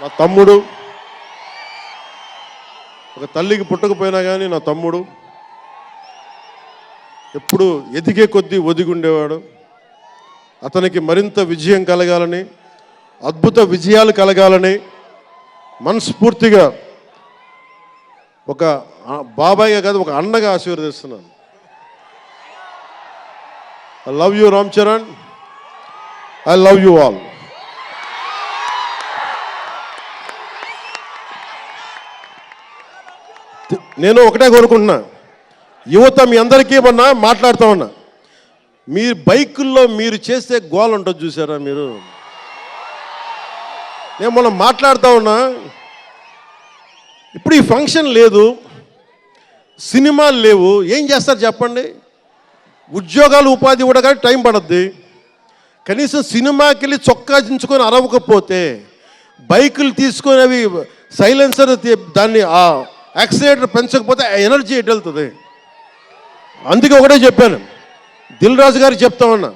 నా తమ్ముడు. ఒక తల్లికి పుట్టకపోయినా కానీ నా తమ్ముడు. ఎప్పుడు ఎదిగే కొద్దీ ఒదిగుండేవాడు. అతనికి మరింత విజయం కలగాలని అద్భుత విజయాలు కలగాలని మనస్ఫూర్తిగా ఒక బాబాయ్గా కాదు ఒక అన్నగా ఆశీర్వదిస్తున్నాను. I love you Ram Charan I love you all నేను ఒకటే కోరుకుంటున్నా. యువత మీ అందరికీ మొన్న మాట్లాడుతూ ఉన్నా. మీ బైకుల్లో మీరు చేసే గోల్ ఉంటుంది చూసారా మీరు? నేను మొన్న మాట్లాడుతూ ఉన్నా. ఇప్పుడు ఈ ఫంక్షన్ లేదు. సినిమాలు లేవు. ఏం చేస్తారు చెప్పండి? ఉద్యోగాలు ఉపాధి కూడా కానీ టైం పడద్ది. కనీసం సినిమాకి వెళ్ళి చొక్కా దించుకొని అరవకపోతే బైకులు తీసుకొని అవి సైలెన్సర్ దాన్ని ఆ యాక్సిలేటర్ పెంచకపోతే ఆ ఎనర్జీ ఎటు వెళ్తుంది? అందుకే ఒకటే చెప్పాను. దిల్ రాజు గారికి చెప్తా ఉన్నా.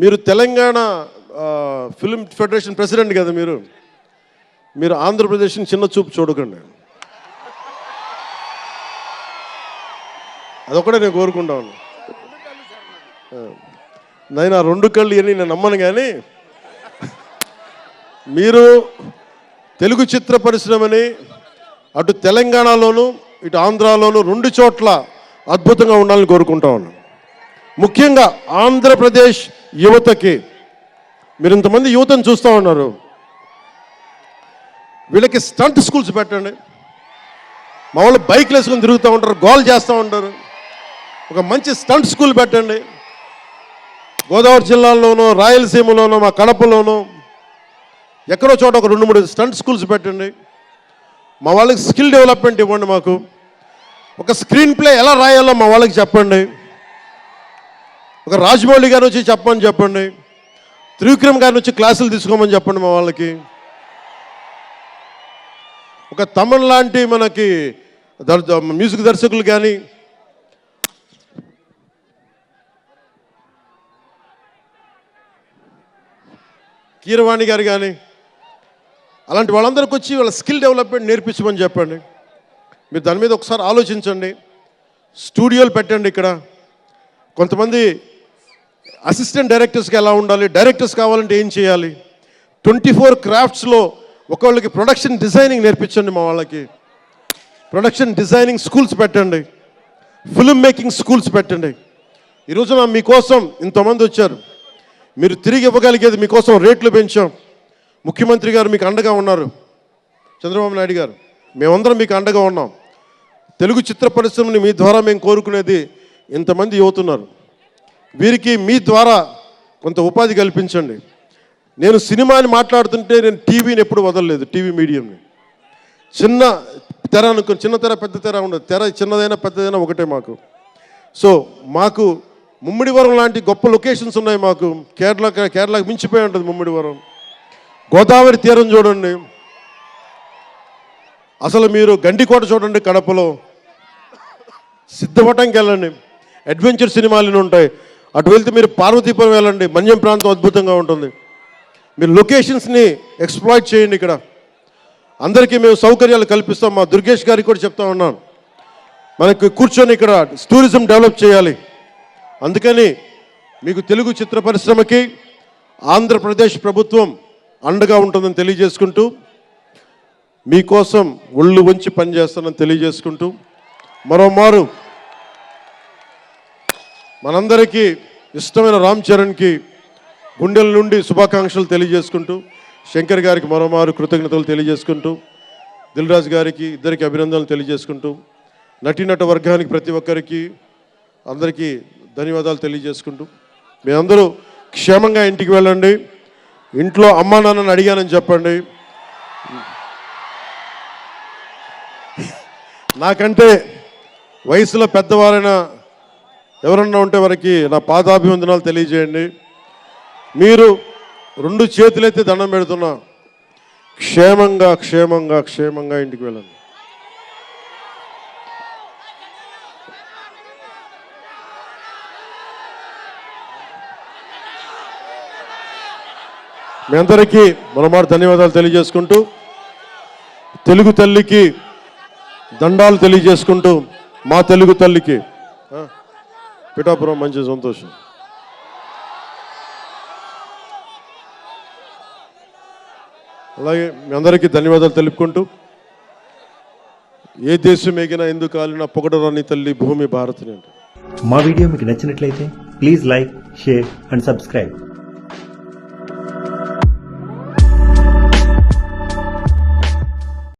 మీరు తెలంగాణ ఫిల్మ్ ఫెడరేషన్ ప్రెసిడెంట్ కదా మీరు. మీరు ఆంధ్రప్రదేశ్ని చిన్న చూపు చూడకండి. అదొకటే నేను కోరుకుంటా ఉన్నా. నేను ఆ రెండు కళ్ళు అని నేను నమ్మను కానీ మీరు తెలుగు చిత్ర పరిశ్రమని అటు తెలంగాణలోను ఇటు ఆంధ్రాలోను రెండు చోట్ల అద్భుతంగా ఉండాలని కోరుకుంటా ఉన్నాను ముఖ్యంగా ఆంధ్రప్రదేశ్ యువతకి. మీరు ఇంతమంది యువతను చూస్తూ ఉన్నారు. వీళ్ళకి స్టంట్ స్కూల్స్ పెట్టండి. మా వాళ్ళు బైక్లు వేసుకొని తిరుగుతూ ఉంటారు గోల్ చేస్తూ ఉంటారు. ఒక మంచి స్టంట్ స్కూల్ పెట్టండి. గోదావరి జిల్లాలోనూ రాయలసీమలోనూ మా కడపలోనూ ఎక్కడో చోట ఒక రెండు మూడు స్టంట్ స్కూల్స్ పెట్టండి. మా వాళ్ళకి స్కిల్ డెవలప్మెంట్ ఇవ్వండి మాకు. ఒక స్క్రీన్ ప్లే ఎలా రాయాలో మా వాళ్ళకి చెప్పండి. ఒక రాజమౌళి గారు వచ్చి చెప్పమని చెప్పండి. త్రివిక్రమ్ గారిని వచ్చి క్లాసులు తీసుకోమని చెప్పండి మా వాళ్ళకి. ఒక తమిళ లాంటి మనకి మ్యూజిక్ దర్శకులు కానీ కీరవాణి గారు కానీ అలాంటి వాళ్ళందరికీ వచ్చి వాళ్ళ స్కిల్ డెవలప్మెంట్ నేర్పించమని చెప్పండి. మీరు దాని మీద ఒకసారి ఆలోచించండి. స్టూడియోలు పెట్టండి ఇక్కడ. కొంతమంది అసిస్టెంట్ డైరెక్టర్స్కి ఎలా ఉండాలి డైరెక్టర్స్ కావాలంటే ఏం చేయాలి? ట్వంటీ ఫోర్ క్రాఫ్ట్స్లో ఒకళ్ళకి ప్రొడక్షన్ డిజైనింగ్ నేర్పించండి మా వాళ్ళకి. ప్రొడక్షన్ డిజైనింగ్ స్కూల్స్ పెట్టండి. ఫిల్మ్ మేకింగ్ స్కూల్స్ పెట్టండి. ఈరోజున మీకోసం ఇంతమంది వచ్చారు. మీరు తిరిగి ఇవ్వగలిగేది మీకోసం రేట్లు పెంచాం. ముఖ్యమంత్రి గారు మీకు అండగా ఉన్నారు. చంద్రబాబు నాయుడు గారు మేమందరం మీకు అండగా ఉన్నాం. తెలుగు చిత్ర పరిశ్రమని మీ ద్వారా మేము కోరుకునేది ఇంతమంది యువతున్నారు. వీరికి మీ ద్వారా కొంత ఉపాధి కల్పించండి. నేను సినిమాని మాట్లాడుతుంటే నేను టీవీని ఎప్పుడు వదలలేదు టీవీ మీడియంని. చిన్న తెర అనుకుని చిన్న తెర పెద్ద తెర ఉండదు. తెర చిన్నదైనా పెద్దదైనా ఒకటే మాకు. సో మాకు ముమ్మిడివరం లాంటి గొప్ప లొకేషన్స్ ఉన్నాయి మాకు. కేరళ కేరళకు మించిపోయి ఉంటుంది ముమ్మిడివరం. గోదావరి తీరం చూడండి. అసలు మీరు గండికోట చూడండి కడపలో. సిద్ధపటంకి వెళ్ళండి. అడ్వెంచర్ సినిమాలు ఉంటాయి. అటు వెళ్తే మీరు పార్వతీపురం వెళ్ళండి. మన్యం ప్రాంతం అద్భుతంగా ఉంటుంది. మీరు లొకేషన్స్ని ఎక్స్ప్లాయిట్ చేయండి ఇక్కడ. అందరికీ మేము సౌకర్యాలు కల్పిస్తాం. మా దుర్గేష్ గారికి కూడా చెప్తా ఉన్నాను. మనకి కూర్చొని ఇక్కడ టూరిజం డెవలప్ చేయాలి. అందుకని మీకు తెలుగు చిత్ర పరిశ్రమకి ఆంధ్రప్రదేశ్ ప్రభుత్వం అండగా ఉంటుందని తెలియజేసుకుంటూ మీకోసం ఒళ్ళు వంచి పనిచేస్తానని తెలియజేసుకుంటూ మరోమారు మనందరికీ ఇష్టమైన రామ్ చరణ్కి గుండెల నుండి శుభాకాంక్షలు తెలియజేసుకుంటూ శంకర్ గారికి మరోమారు కృతజ్ఞతలు తెలియజేసుకుంటూ దిల్ రాజు గారికి ఇద్దరికి అభినందనలు తెలియజేసుకుంటూ నటీనట వర్గానికి ప్రతి ఒక్కరికి అందరికీ ధన్యవాదాలు తెలియజేసుకుంటూ మీ అందరూ క్షేమంగా ఇంటికి వెళ్ళండి. ఇంట్లో అమ్మా నాన్నని అడిగానని చెప్పండి. నాకంటే వయసులో పెద్దవారైన ఎవరన్నా ఉంటే వారికి నా పాదాభివందనాలు తెలియజేయండి. మీరు రెండు చేతులైతే దండం పెడుతున్నా. క్షేమంగా క్షేమంగా క్షేమంగా ఇంటికి వెళ్ళండి. మీ అందరికీ మనమాట ధన్యవాదాలు తెలియజేసుకుంటూ తెలుగు తల్లికి దండాలు తెలియజేసుకుంటూ మా తెలుగు తల్లికి పిఠాపురం మంచి సంతోషం. అలాగే మీ అందరికీ ధన్యవాదాలు తెలుపుకుంటూ ఏ దేశం ఎగినా ఎందుకు కాలిన పొగడరాని తల్లి భూమి భారతిని అంటే మా వీడియో మీకు నచ్చినట్లయితే please like share and subscribe.